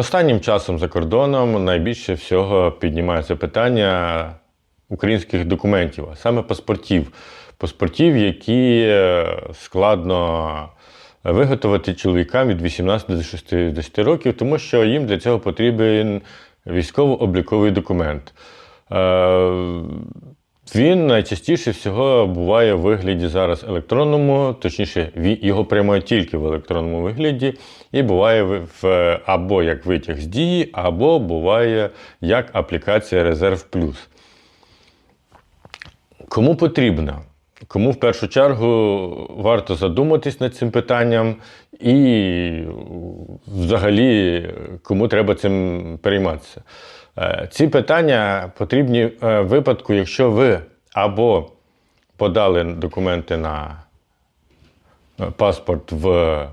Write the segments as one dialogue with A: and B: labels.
A: Останнім часом за кордоном найбільше всього піднімається питання українських документів, а саме паспортів. Паспортів, які е, складно виготовити чоловікам від 18 до 60 років, тому що їм для цього потрібен військово-обліковий документ. Е, Він найчастіше всього буває в вигляді зараз електронному, точніше, його приймають тільки в електронному вигляді, і буває в- або як витяг з дії, або буває як аплікація Резерв Плюс. Кому потрібна? Кому в першу чергу варто задуматись над цим питанням, і взагалі кому треба цим перейматися? Е, Ці питання потрібні е, в випадку, якщо ви або подали документи на е, паспорт в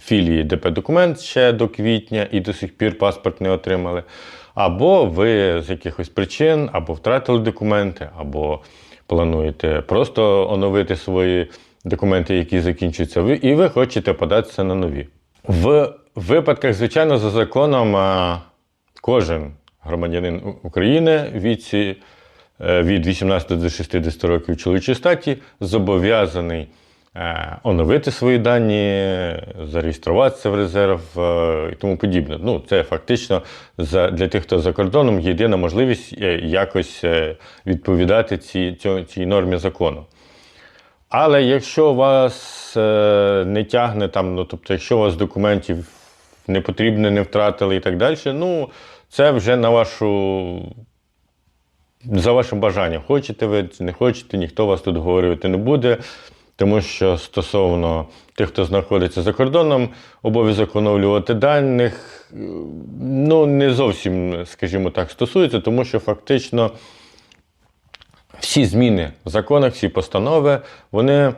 A: філії ДП Документ ще до квітня і до сих пір паспорт не отримали, або ви з якихось причин або втратили документи, або плануєте просто оновити свої документи, які закінчуються, і ви хочете податися на нові. В випадках, звичайно, за законом кожен громадянин України віці е, від 18 до 60 років чоловічої статі зобов'язаний е, оновити свої дані, зареєструватися в резерв е, і тому подібне. Ну, це фактично для тих, хто за кордоном, єдина можливість е, якось е, відповідати цій, цій нормі закону. Але якщо вас е, не тягне там, ну тобто, якщо у вас документів не потрібно, не втратили і так далі, ну це вже на вашу. За вашим бажанням, хочете ви чи не хочете, ніхто вас тут говорити не буде. Тому що стосовно тих, хто знаходиться за кордоном, обов'язок оновлювати даних е, ну, не зовсім, скажімо так, стосується, тому що фактично всі зміни в законах, всі постанови, вони е,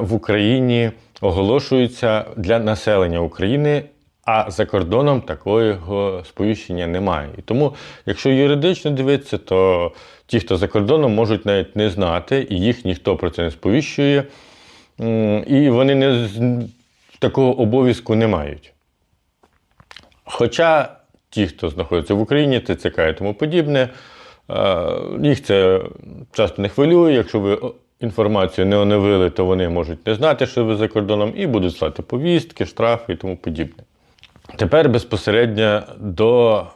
A: в Україні оголошуються для населення України, а за кордоном такого сповіщення немає. І тому, якщо юридично дивитися, то ті, хто за кордоном, можуть навіть не знати, і їх ніхто про це не сповіщує, і вони не, такого обов'язку не мають. Хоча ті, хто знаходиться в Україні, ТЦК і тому подібне, е, їх це часто не хвилює. Якщо ви інформацію не оновили, то вони можуть не знати, що ви за кордоном, і будуть слати повістки, штрафи і тому подібне. Тепер безпосередньо до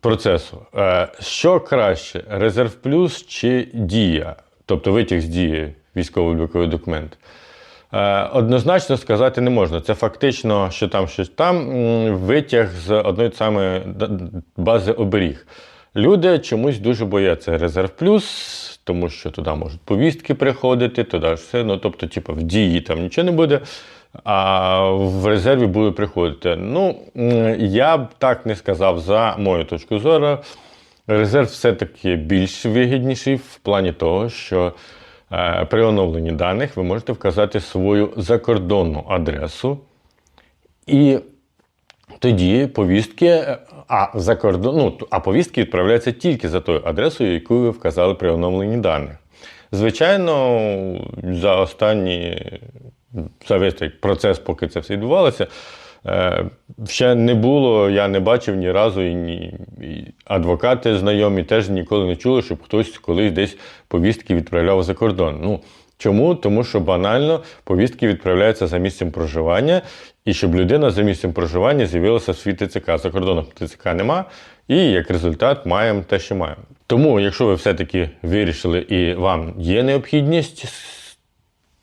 A: процесу. Е, Що краще, резерв плюс чи дія? Тобто витяг з дії військово-обліковий документ. Е, Однозначно сказати не можна. Це фактично, що там щось там витяг з одної самої бази оберіг. Люди чомусь дуже бояться резерв плюс, тому що туди можуть повістки приходити, туди ж все. Ну, тобто, типу, в дії там нічого не буде, а в резерві буде приходити. Ну, я б так не сказав за мою точку зору. Резерв все-таки більш вигідніший в плані того, що е, при оновленні даних ви можете вказати свою закордонну адресу. І тоді повістки, а за кордон, ну, а повістки відправляються тільки за тою адресою, яку ви вказали при оновленні даних. Звичайно, за останні за весь процес, поки це все відбувалося, е, ще не було, я не бачив ні разу, і, ні, і адвокати знайомі теж ніколи не чули, щоб хтось колись десь повістки відправляв за кордон. Ну, Чому? Тому що банально повістки відправляються за місцем проживання, і щоб людина за місцем проживання з'явилася в свій ТЦК. За кордоном ТЦК нема, і як результат маємо те, що маємо. Тому, якщо ви все-таки вирішили і вам є необхідність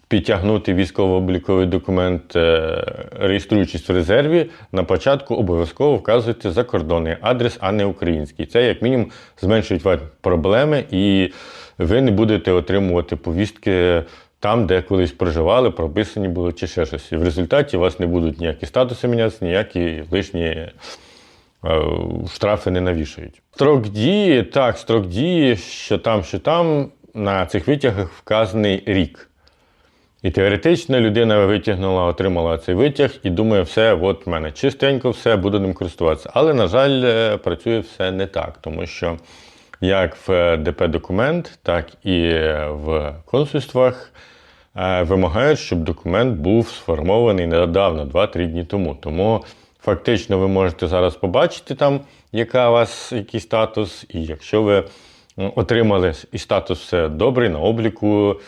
A: підтягнути військово-обліковий документ, е, реєструючись в резерві, на початку обов'язково вказуйте закордонний адрес, а не український. Це як мінімум зменшують вам проблеми, і ви не будете отримувати повістки там, де колись проживали, прописані були чи ще щось. І в результаті у вас не будуть ніякі статуси мінятися, ніякі лишні. е, Штрафи не навішають. Строк дії, так, строк дії, що там, що там, на цих витягах вказаний рік. І теоретично людина витягнула, отримала цей витяг і думає, все, от в мене чистенько, все, буду ним користуватися. Але, на жаль, е, працює все не так, тому що як в ДП документ, так і в консульствах е, вимагають, щоб документ був сформований недавно, 2-3 дні тому. Тому Фактично, ви можете зараз побачити там, яка у вас який статус, і якщо ви отримали і статус все добрий на обліку, е,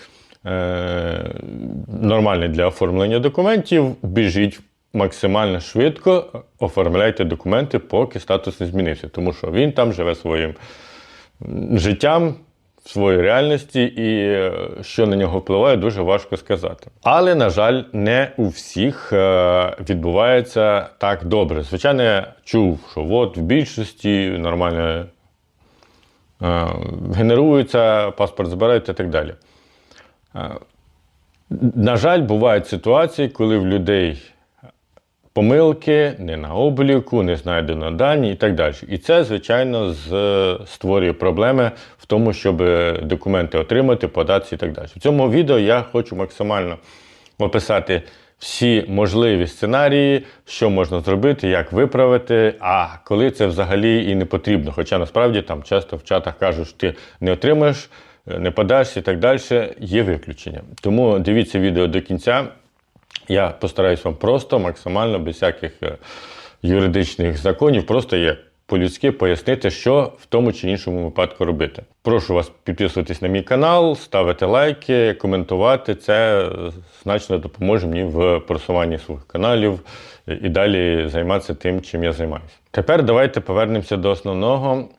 A: нормальний для оформлення документів, біжіть максимально швидко, оформляйте документи, поки статус не змінився, тому що він там живе своїм життям. В своїй реальності, і е, що на нього впливає, дуже важко сказати. Але, на жаль, не у всіх е, відбувається так добре. Звичайно, я чув, що от в більшості нормально е, генерується, паспорт збирають і так далі. Е, На жаль, бувають ситуації, коли в людей помилки, не на обліку, не знайдено дані і так далі. І це, звичайно, створює проблеми в тому, щоб документи отримати, податися і так далі. В цьому відео я хочу максимально описати всі можливі сценарії, що можна зробити, як виправити, а коли це взагалі і не потрібно. Хоча насправді там часто в чатах кажуть, що ти не отримаєш, не подашся і так далі, є виключення. Тому дивіться відео до кінця. Я постараюсь вам просто, максимально, без всяких е, юридичних законів, просто як по-людськи пояснити, що в тому чи іншому випадку робити. Прошу вас підписуватись на мій канал, ставити лайки, коментувати. Це е, значно допоможе мені в просуванні своїх каналів і далі займатися тим, чим я займаюся. Тепер давайте повернемося до основного.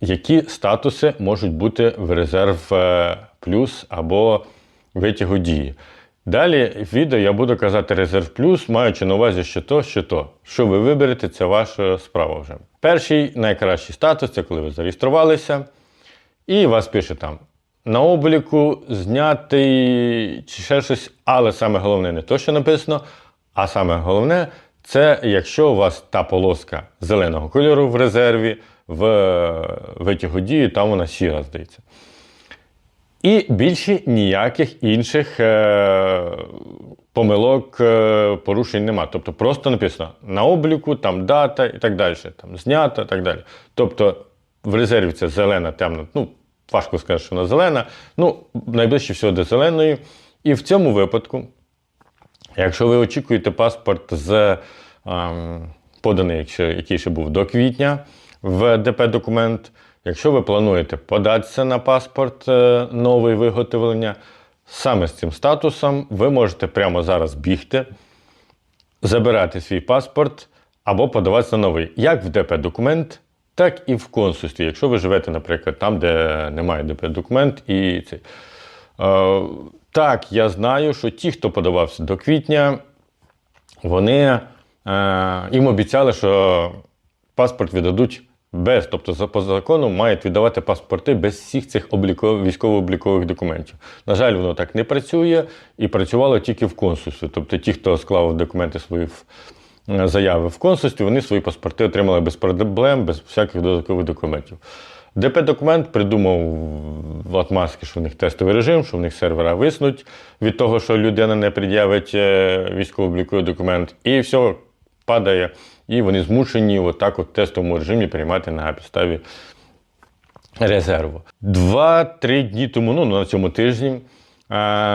A: Які статуси можуть бути в резерв е, плюс або витягу дії? Далі в відео я буду казати резерв плюс, маючи на увазі, що то, що то. Що ви виберете, це ваша справа вже. Перший найкращий статус це коли ви зареєструвалися, і вас пише там на обліку знятий чи ще щось, але саме головне не то, що написано, а саме головне це якщо у вас та полоска зеленого кольору в резерві, в е, витягу дії, там вона сіра, здається. І більше ніяких інших е, помилок, е, порушень нема. Тобто просто написано на обліку, там дата і так далі, там знято і так далі. Тобто в резерві це зелена, темна, ну, важко сказати, що вона зелена, ну, найближче всього до зеленої. І в цьому випадку, якщо ви очікуєте паспорт з ем, поданий, якщо, який ще був до квітня в ДП-документ, якщо ви плануєте податися на паспорт е, новий виготовлення, саме з цим статусом ви можете прямо зараз бігти, забирати свій паспорт або подаватися на новий, як в ДП-документ, так і в консульстві, якщо ви живете, наприклад, там, де немає ДП-документ і цей. Е, так, я знаю, що ті, хто подавався до квітня, вони е, їм обіцяли, що паспорт віддадуть без, тобто по закону мають віддавати паспорти без всіх цих обліков, військово-облікових документів. На жаль, воно так не працює і працювало тільки в консульстві. Тобто ті, хто склав документи свої е, заяви в консульстві, вони свої паспорти отримали без проблем, без всяких додаткових документів. ДП-документ придумав в отмазки, що в них тестовий режим, що в них сервера виснуть від того, що людина не пред'явить е, військово-обліковий документ, і все падає. І вони змушені отак от в тестовому режимі приймати на підставі резерву. Два-три дні тому, ну на цьому тижні, е,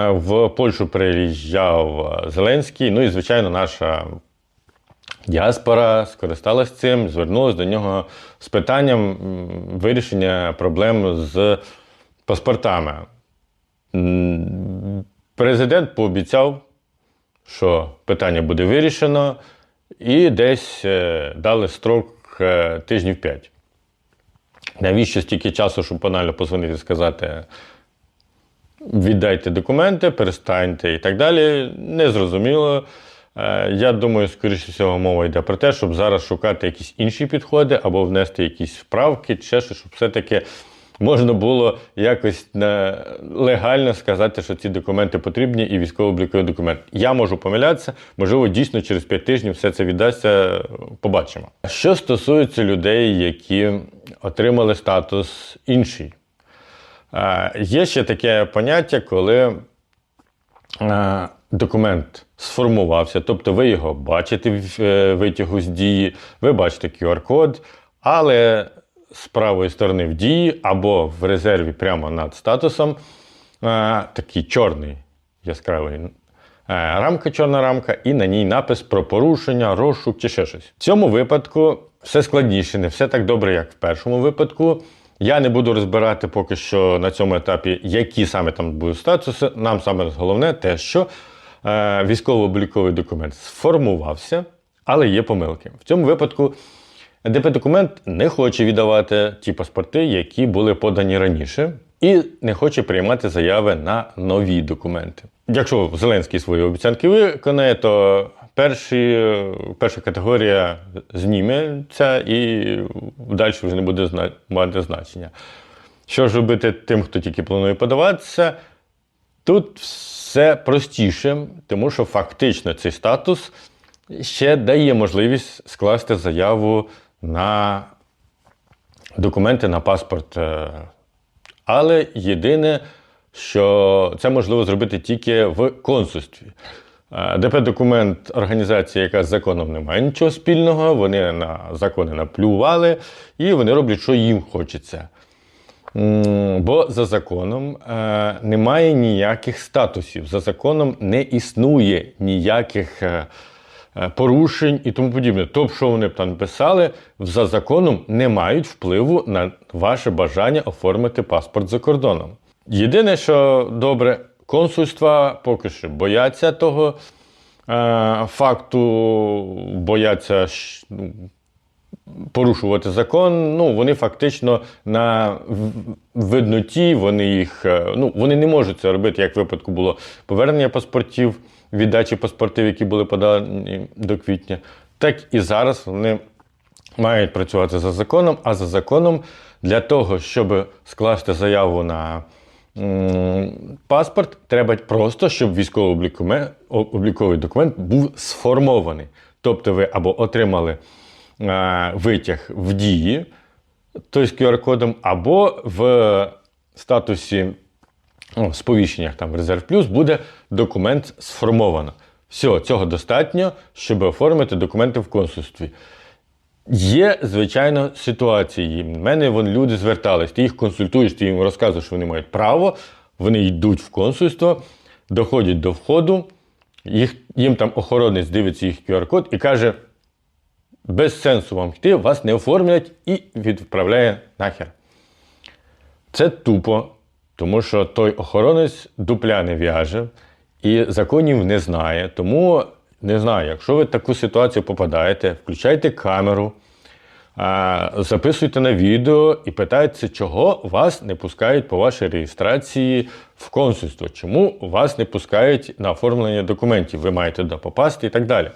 A: в Польщу приїжджав Зеленський. Ну і, звичайно, наша діаспора скористалась цим, звернулася до нього з питанням вирішення проблем з паспортами. Президент пообіцяв, що питання буде вирішено, і десь е, дали строк е, тижнів 5. Навіщо стільки часу, щоб банально позвонити і сказати, віддайте документи, перестаньте і так далі, незрозуміло. Е, Я думаю, скоріше всього, мова йде про те, щоб зараз шукати якісь інші підходи або внести якісь вправки, чи щось, щоб все-таки можна було якось легально сказати, що ці документи потрібні і військово-обліковий документ. Я можу помилятися, можливо, дійсно через 5 тижнів все це віддасться, побачимо. Що стосується людей, які отримали статус інший, є ще таке поняття, коли документ сформувався, тобто ви його бачите в е, витягу з дії, ви бачите QR-код, але з правої сторони в дії або в резерві прямо над статусом е, такий чорний яскравий рамка, чорна рамка, і на ній напис про порушення, розшук чи ще щось. В цьому випадку все складніше, не все так добре, як в першому випадку. Я не буду розбирати поки що на цьому етапі, які саме там будуть статуси. Нам саме головне те, що е, військово-обліковий документ сформувався, але є помилки. В цьому випадку ДП-документ не хоче віддавати ті паспорти, які були подані раніше, і не хоче приймати заяви на нові документи. Якщо Зеленський свої обіцянки виконає, то перші, перша категорія зніметься і далі вже не буде мати значення. Що ж робити тим, хто тільки планує подаватися? Тут все простіше, тому що фактично цей статус ще дає можливість скласти заяву на документи на паспорт. е, Але єдине, що це можливо зробити тільки в консульстві. Е, ДП-документ організація, яка з законом не має нічого спільного, вони на закони наплювали і вони роблять, що їм хочеться. Бо за законом е, немає ніяких статусів. За законом не існує ніяких порушень і тому подібне. Тобто, що вони б там писали, за законом не мають впливу на ваше бажання оформити паспорт за кордоном. Єдине, що добре, консульства поки що бояться того е, факту, бояться ну, порушувати закон. Ну, вони фактично на видноті, вони їх е, ну, вони не можуть це робити, як в випадку було повернення паспортів, віддачі паспортів, які були подані до квітня. Так і зараз вони мають працювати за законом, а за законом для того, щоб скласти заяву на паспорт, треба просто, щоб військово-обліковий документ був сформований. Тобто ви або отримали е, витяг в дії, той з QR-кодом, або в статусі ну, сповіщеннях там Резерв Плюс буде документ сформовано. Все, цього достатньо, щоб оформити документи в консульстві. Є, звичайно, ситуації. В мене вон, люди звертались, ти їх консультуєш, ти їм розказуєш, що вони мають право, вони йдуть в консульство, доходять до входу, їх, їм там охоронець дивиться їх QR-код і каже: без сенсу вам йти, вас не оформлять і відправляє нахер. Це тупо, тому що той охоронець дупля не в'яже і законів не знає. Тому не знаю, якщо ви в таку ситуацію попадаєте, включайте камеру, записуйте на відео і питайте, чого вас не пускають по вашій реєстрації в консульство, чому вас не пускають на оформлення документів, ви маєте туди попасти і так далі.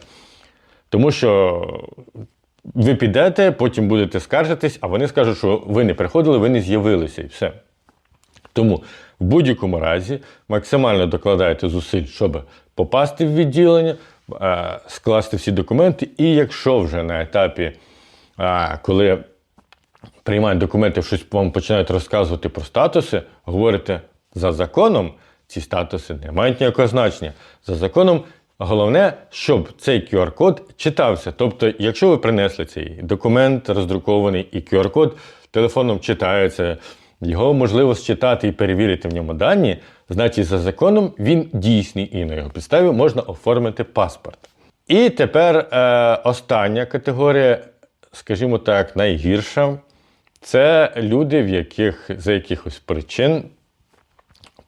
A: Тому що ви підете, потім будете скаржитись, а вони скажуть, що ви не приходили, ви не з'явилися і все. Тому в будь-якому разі максимально докладайте зусиль, щоб попасти в відділення, е, скласти всі документи. І якщо вже на етапі, е, коли приймають документи, щось вам починають розказувати про статуси, говорите за законом, ці статуси не мають ніякого значення. За законом головне, щоб цей QR-код читався. Тобто, якщо ви принесли цей документ роздрукований і QR-код телефоном читається, його можливо считати і перевірити в ньому дані, значить за законом він дійсний і на його підставі можна оформити паспорт. І тепер е, остання категорія, скажімо так, найгірша. Це люди, в яких за якихось причин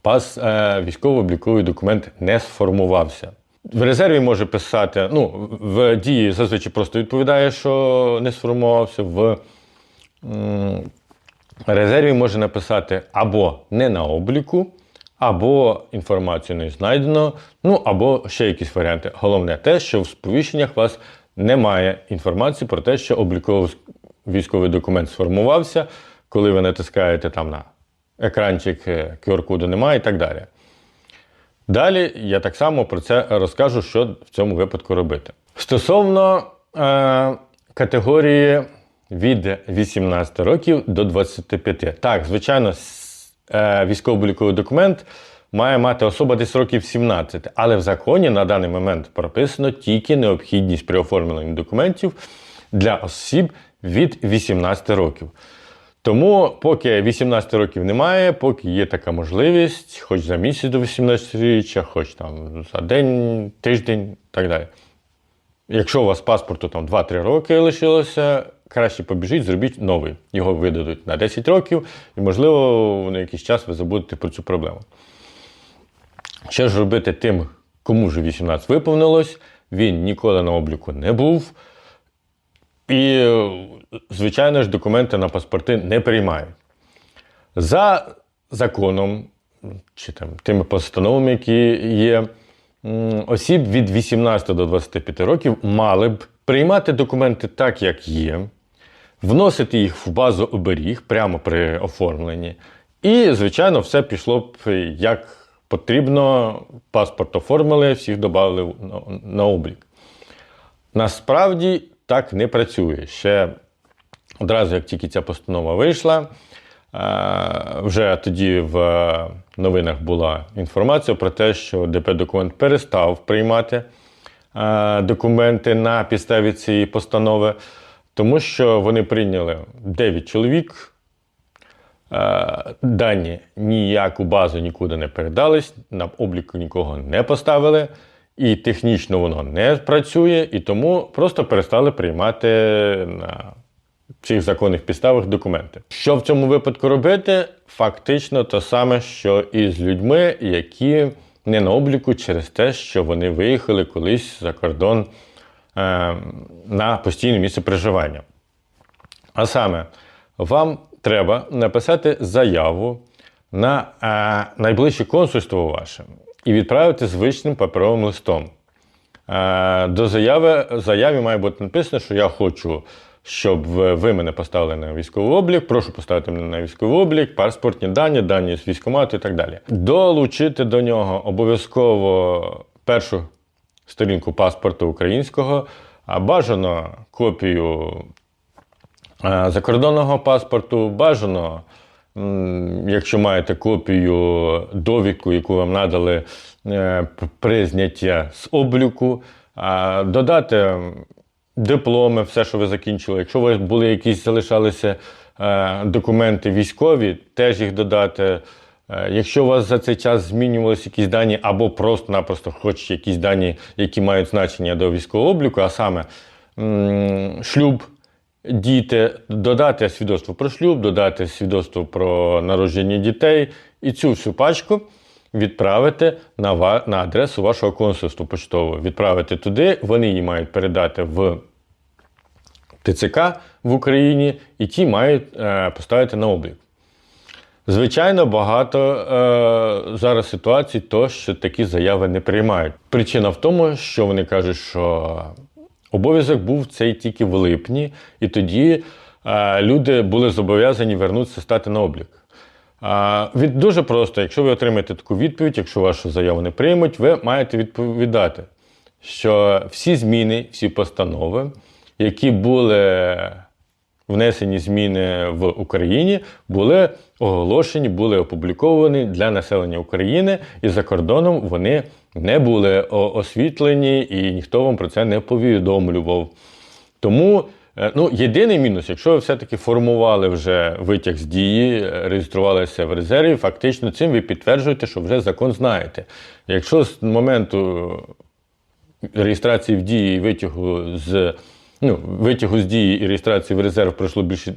A: пас е, військово-обліковий документ не сформувався. В резерві може писати, ну, в дії зазвичай просто відповідає, що не сформувався. В м, резерві може написати або не на обліку, або інформацію не знайдено, ну або ще якісь варіанти. Головне те, що в сповіщеннях у вас немає інформації про те, що обліковий військовий документ сформувався, коли ви натискаєте там на екранчик е, QR-коду немає і так далі. Далі я так само про це розкажу, що в цьому випадку робити. Стосовно е, категорії від 18 років до 25. Так, звичайно, е, військово-обліковий документ має мати особа десь років 17, але в законі на даний момент прописано тільки необхідність при оформленні документів для осіб від 18 років. Тому, поки 18 років немає, поки є така можливість, хоч за місяць до 18-річчя, хоч там за день, тиждень і так далі. Якщо у вас паспорту там 2-3 роки лишилося, краще побіжіть, зробіть новий. Його видадуть на 10 років, і, можливо, на якийсь час ви забудете про цю проблему. Що ж робити тим, кому вже 18 виповнилось, він ніколи на обліку не був. І, звичайно ж, документи на паспорти не приймають. За законом чи там тими постановами, які є, осіб від 18 до 25 років мали б приймати документи так, як є, вносити їх в базу оберіг прямо при оформленні. І, звичайно, все пішло б як потрібно. Паспорт оформили, всіх додали на, облік. Насправді так не працює. Ще одразу, як тільки ця постанова вийшла, е, вже тоді в новинах була інформація про те, що ДП-документ перестав приймати е, документи на підставі цієї постанови, тому що вони прийняли 9 чоловік. Е, Дані ніяку базу нікуди не передались, на обліку нікого не поставили, і технічно воно не працює, і тому просто перестали приймати на цих законних підставах документи. Що в цьому випадку робити? Фактично те саме, що і з людьми, які не на обліку через те, що вони виїхали колись за кордон на постійне місце проживання. А саме, вам треба написати заяву на е, найближче консульство ваше і відправити звичним паперовим листом. Е, до заяви заяві має бути написано, що я хочу, щоб ви мене поставили на військовий облік. Прошу поставити мене на військовий облік, паспортні дані, дані з військкомату і так далі. Долучити до нього обов'язково першу сторінку паспорту українського, а бажано копію е, закордонного паспорту, бажано. Якщо маєте копію довідку, яку вам надали е, при зняття з обліку, додати дипломи, все, що ви закінчили. Якщо у вас були якісь залишалися е, документи військові, теж їх додати. Е, Якщо у вас за цей час змінювалися якісь дані, або просто-напросто хоч якісь дані, які мають значення до військового обліку, а саме шлюб, діти, додати свідоцтво про шлюб, додати свідоцтво про народження дітей і цю всю пачку відправити на, на адресу вашого консульства поштового. Відправити туди, вони її мають передати в ТЦК в Україні, і ті мають е, поставити на облік. Звичайно, багато е, зараз ситуацій, то, що такі заяви не приймають. Причина в тому, що вони кажуть, що обов'язок був цей тільки в липні, і тоді е, люди були зобов'язані вернутися стати на облік. А, від, дуже просто, якщо ви отримаєте таку відповідь, якщо вашу заяву не приймуть, ви маєте відповідати, що всі зміни, всі постанови, які були внесені зміни в Україні, були оголошені, були опубліковані для населення України, і за кордоном вони не були освітлені, і ніхто вам про це не повідомлював. Тому е, ну, єдиний мінус, якщо ви все-таки формували вже витяг з дії, е, реєструвалися в резерві, фактично цим ви підтверджуєте, що вже закон знаєте. Якщо з моменту реєстрації в дії витягу з ну, витягу з дії і реєстрації в резерв пройшло більше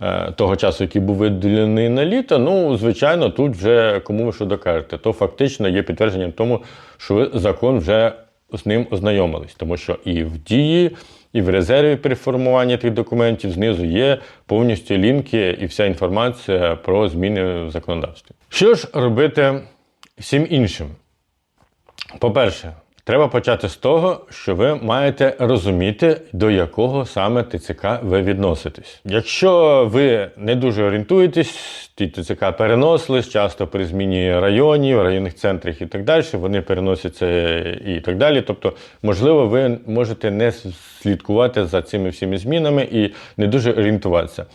A: е, того часу, який був виділений на літо, ну, звичайно, тут вже кому ви що докажете, то фактично є підтвердженням тому, що закон вже з ним ознайомились, тому що і в дії, і в резерві при формуванні тих документів знизу є повністю лінки і вся інформація про зміни в законодавстві. Що ж робити всім іншим? По-перше, треба почати з того, що ви маєте розуміти, до якого саме ТЦК ви відноситесь. Якщо ви не дуже орієнтуєтесь, ті ТЦК переносились часто при зміні районів, районних центрів і так далі, вони переносяться і так далі. Тобто, можливо, ви можете не слідкувати за цими всіми змінами і не дуже орієнтуватися.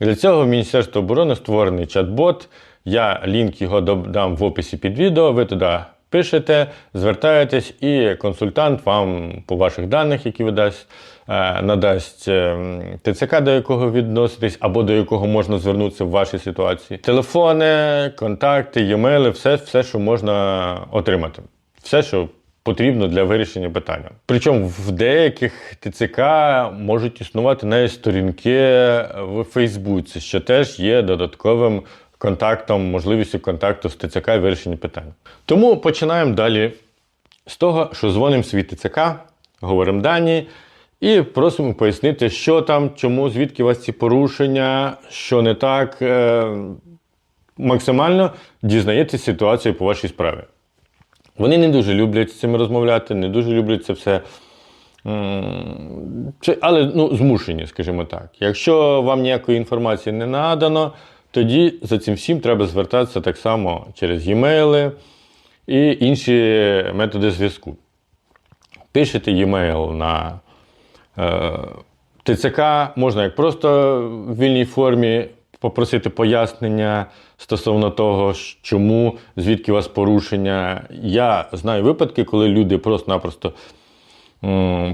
A: Для цього в Міністерстві оборони створений чат-бот. Я лінк його додам в описі під відео. Ви туди пишете, звертаєтесь, і консультант вам по ваших даних, які ви дасть, е, надасть е, ТЦК, до якого відноситесь, або до якого можна звернутися в вашій ситуації. Телефони, контакти, e-mail, все, все, що можна отримати. Все, що потрібно для вирішення питання. Причому в деяких ТЦК можуть існувати навіть сторінки в Фейсбуці, що теж є додатковим контактом, можливістю контакту з ТЦК і вирішення питання. Тому починаємо далі з того, що дзвонимо свій ТЦК, говоримо дані і просимо пояснити, що там, чому, звідки у вас ці порушення, що не так. Е, максимально дізнаєтесь ситуацію по вашій справі. Вони не дуже люблять з цим розмовляти, не дуже люблять це все. Але ну, змушені, скажімо так. Якщо вам ніякої інформації не надано, тоді за цим всім треба звертатися так само через e-mail і інші методи зв'язку. Пишете e-mail на е, ТЦК, можна як просто в вільній формі попросити пояснення стосовно того, чому, звідки у вас порушення. Я знаю випадки, коли люди просто-напросто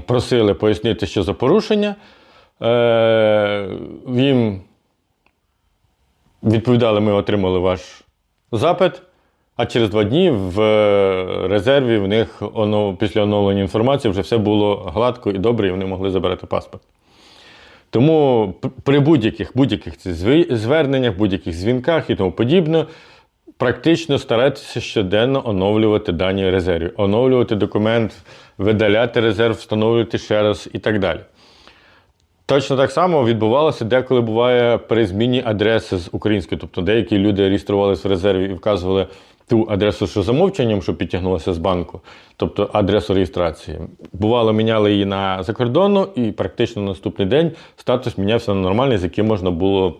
A: просили пояснити, що за порушення. Е, їм відповідали, ми отримали ваш запит. А через два дні в е, резерві в них після оновлення інформації вже все було гладко і добре, і вони могли забирати паспорт. Тому при будь-яких будь-яких зверненнях, будь-яких дзвінках і тому подібне, практично старайтеся щоденно оновлювати дані резервів, оновлювати документ, видаляти резерв, встановлювати ще раз і так далі. Точно так само відбувалося деколи буває при зміні адреси з української. Тобто деякі люди реєструвалися в резерві і вказували ту адресу, що за мовчанням, що підтягнулася з банку, тобто адресу реєстрації. Бувало, міняли її на закордонну, і практично на наступний день статус мінявся на нормальний, з яким можна було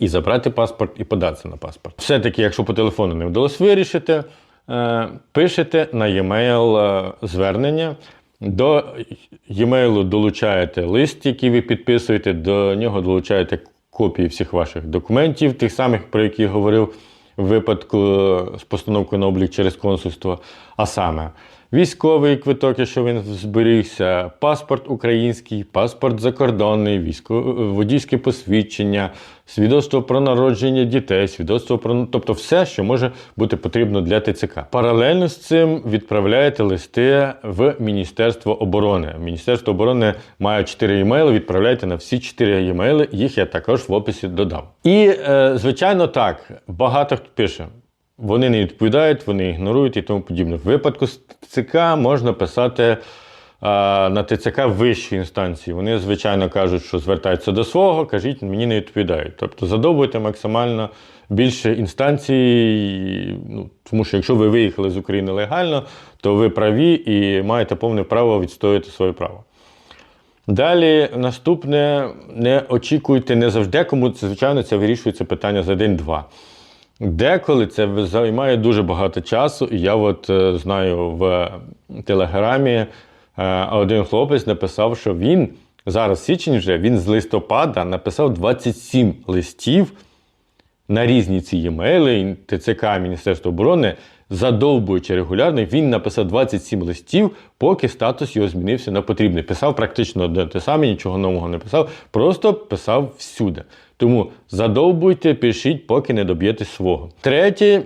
A: і забрати паспорт, і податися на паспорт. Все-таки, якщо по телефону не вдалося вирішити, е, пишете на e-mail е, звернення. До e-mail долучаєте лист, який ви підписуєте, до нього долучаєте копії всіх ваших документів, тих самих, про які я говорив в випадку з постановкою на облік через консульство. А саме військовий квиток, якщо він зберігся, паспорт український, паспорт закордонний, військо- водійське посвідчення, свідоцтво про народження дітей, свідоцтво про тобто все, що може бути потрібно для ТЦК. Паралельно з цим відправляєте листи в Міністерство оборони. Міністерство оборони має 4 емейли, відправляйте на всі 4 емейли, їх я також в описі додам. І, е, звичайно, так, багато хто пише. Вони не відповідають, вони ігнорують і тому подібне. В випадку з ТЦК можна писати на ТЦК вищої інстанції. Вони, звичайно, кажуть, що звертаються до свого, кажіть, мені не відповідають. Тобто задовбуйте максимально більше інстанцій, ну, тому що якщо ви виїхали з України легально, то ви праві і маєте повне право відстояти своє право. Далі наступне, не очікуйте не завжди, кому це, звичайно, це вирішується питання за день-два. Деколи це займає дуже багато часу, і я от е, знаю в телеграмі один хлопець написав, що він зараз січень вже він з листопада написав 27 листів на різні ці емейли, ТЦК Міністерства оборони, задовбуючи регулярно, він написав 27 листів, поки статус його змінився на потрібний. Писав практично одне те саме, нічого нового не писав, просто писав всюди. Тому задовбуйте, пишіть, поки не доб'єтесь свого. Третє,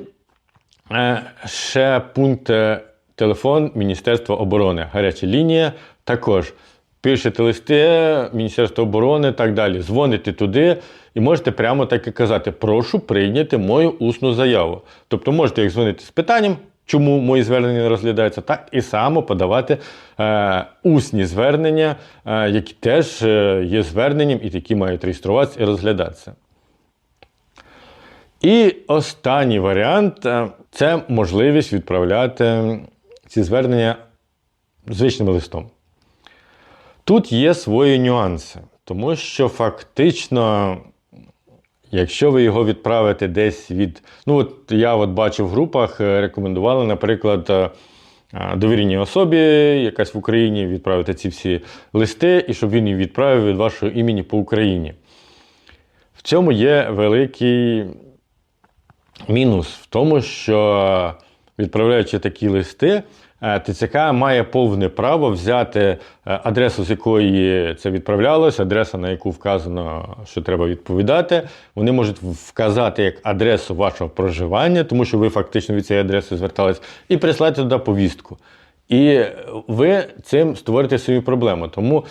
A: е, ще пункт е, телефон Міністерства оборони, гаряча лінія. Також пишете листи, Міністерство оборони так далі. Дзвоните туди і можете прямо так і казати: прошу прийняти мою усну заяву. Тобто можете як дзвонити з питанням. Чому мої звернення не розглядаються, так і само подавати е, усні звернення, е, які теж е, є зверненням і які мають реєструватися і розглядатися. І останній варіант е, це можливість відправляти ці звернення звичним листом. Тут є свої нюанси, тому що фактично, якщо ви його відправите десь від. Ну, от я от бачу в групах, е, рекомендували, наприклад, е, е, довіреній особі, якась в Україні, відправити ці всі листи, і щоб він їх відправив від вашого імені по Україні. В цьому є великий мінус в тому, що відправляючи такі листи, е, ТЦК має повне право взяти е, адресу, з якої це відправлялося, адреса, на яку вказано, що треба відповідати. Вони можуть вказати як адресу вашого проживання, тому що ви фактично від цієї адреси звертались, і прислати туди повістку. І ви цим створите собі проблему. Тому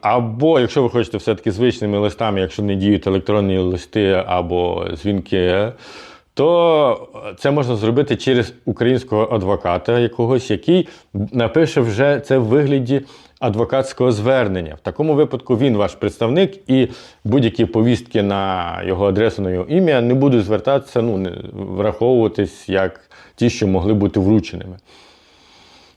A: або, якщо ви хочете все-таки звичними листами, якщо не діють електронні листи або дзвінки, то це можна зробити через українського адвоката якогось, який напише вже це в вигляді адвокатського звернення. В такому випадку він ваш представник, і будь-які повістки на його адресу, на його ім'я не будуть звертатися, ну, не враховуватись як ті, що могли бути врученими.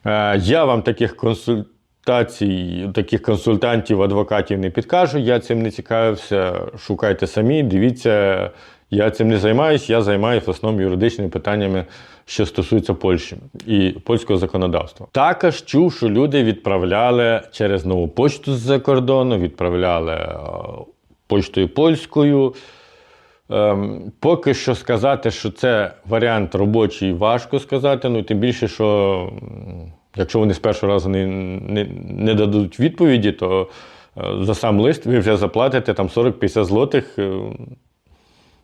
A: Е, Я вам таких консультацій, таких консультантів, адвокатів не підкажу. Я цим не цікавився. Шукайте самі, дивіться. Я цим не займаюся, я займаюся в основному юридичними питаннями, що стосуються Польщі і польського законодавства. Також чув, що люди відправляли через нову почту з-за кордону, відправляли е, почтою польською. Ем, поки що сказати, що це варіант робочий, важко сказати. Ну, тим більше, що якщо вони з першого разу не, не, не дадуть відповіді, то е, за сам лист ви вже заплатите там 40-50 злотих.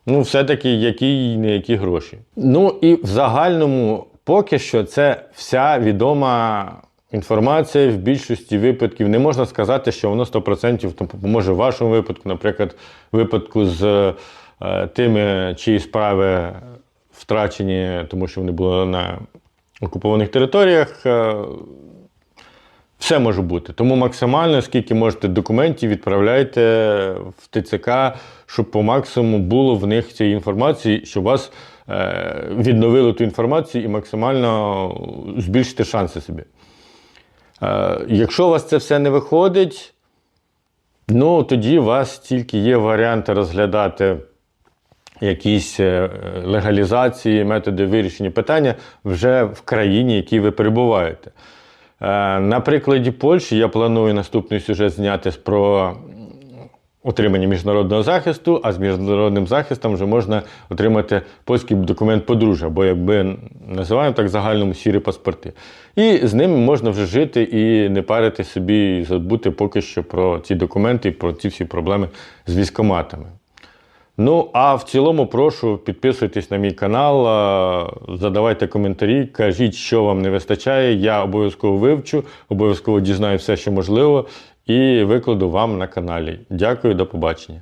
A: Ну, все-таки які не які гроші. Ну і в загальному, поки що, це вся відома інформація в більшості випадків. Не можна сказати, що воно 100% там допоможе в вашому випадку, наприклад, випадку з е, тими, чиї справи втрачені, тому що вони були на окупованих територіях. е, все може бути. Тому максимально, скільки можете документів, відправляйте в ТЦК, щоб по максимуму було в них цієї інформації, щоб вас е, відновили ту інформацію і максимально збільшити шанси собі. Е, якщо у вас це все не виходить, ну тоді у вас тільки є варіанти розглядати якісь е, легалізації, методи вирішення питання вже в країні, в якій ви перебуваєте. Е, На прикладі Польщі я планую наступний сюжет зняти про отримання міжнародного захисту, а з міжнародним захистом вже можна отримати польський документ подружжя, або якби називаємо так загальному сірі паспорти. І з ними можна вже жити і не парити собі, і забути поки що про ці документи про ці всі проблеми з військоматами. Ну, а в цілому прошу підписуйтесь на мій канал, задавайте коментарі, кажіть, що вам не вистачає. Я обов'язково вивчу, обов'язково дізнаю все, що можливо, і викладу вам на каналі. Дякую, до побачення.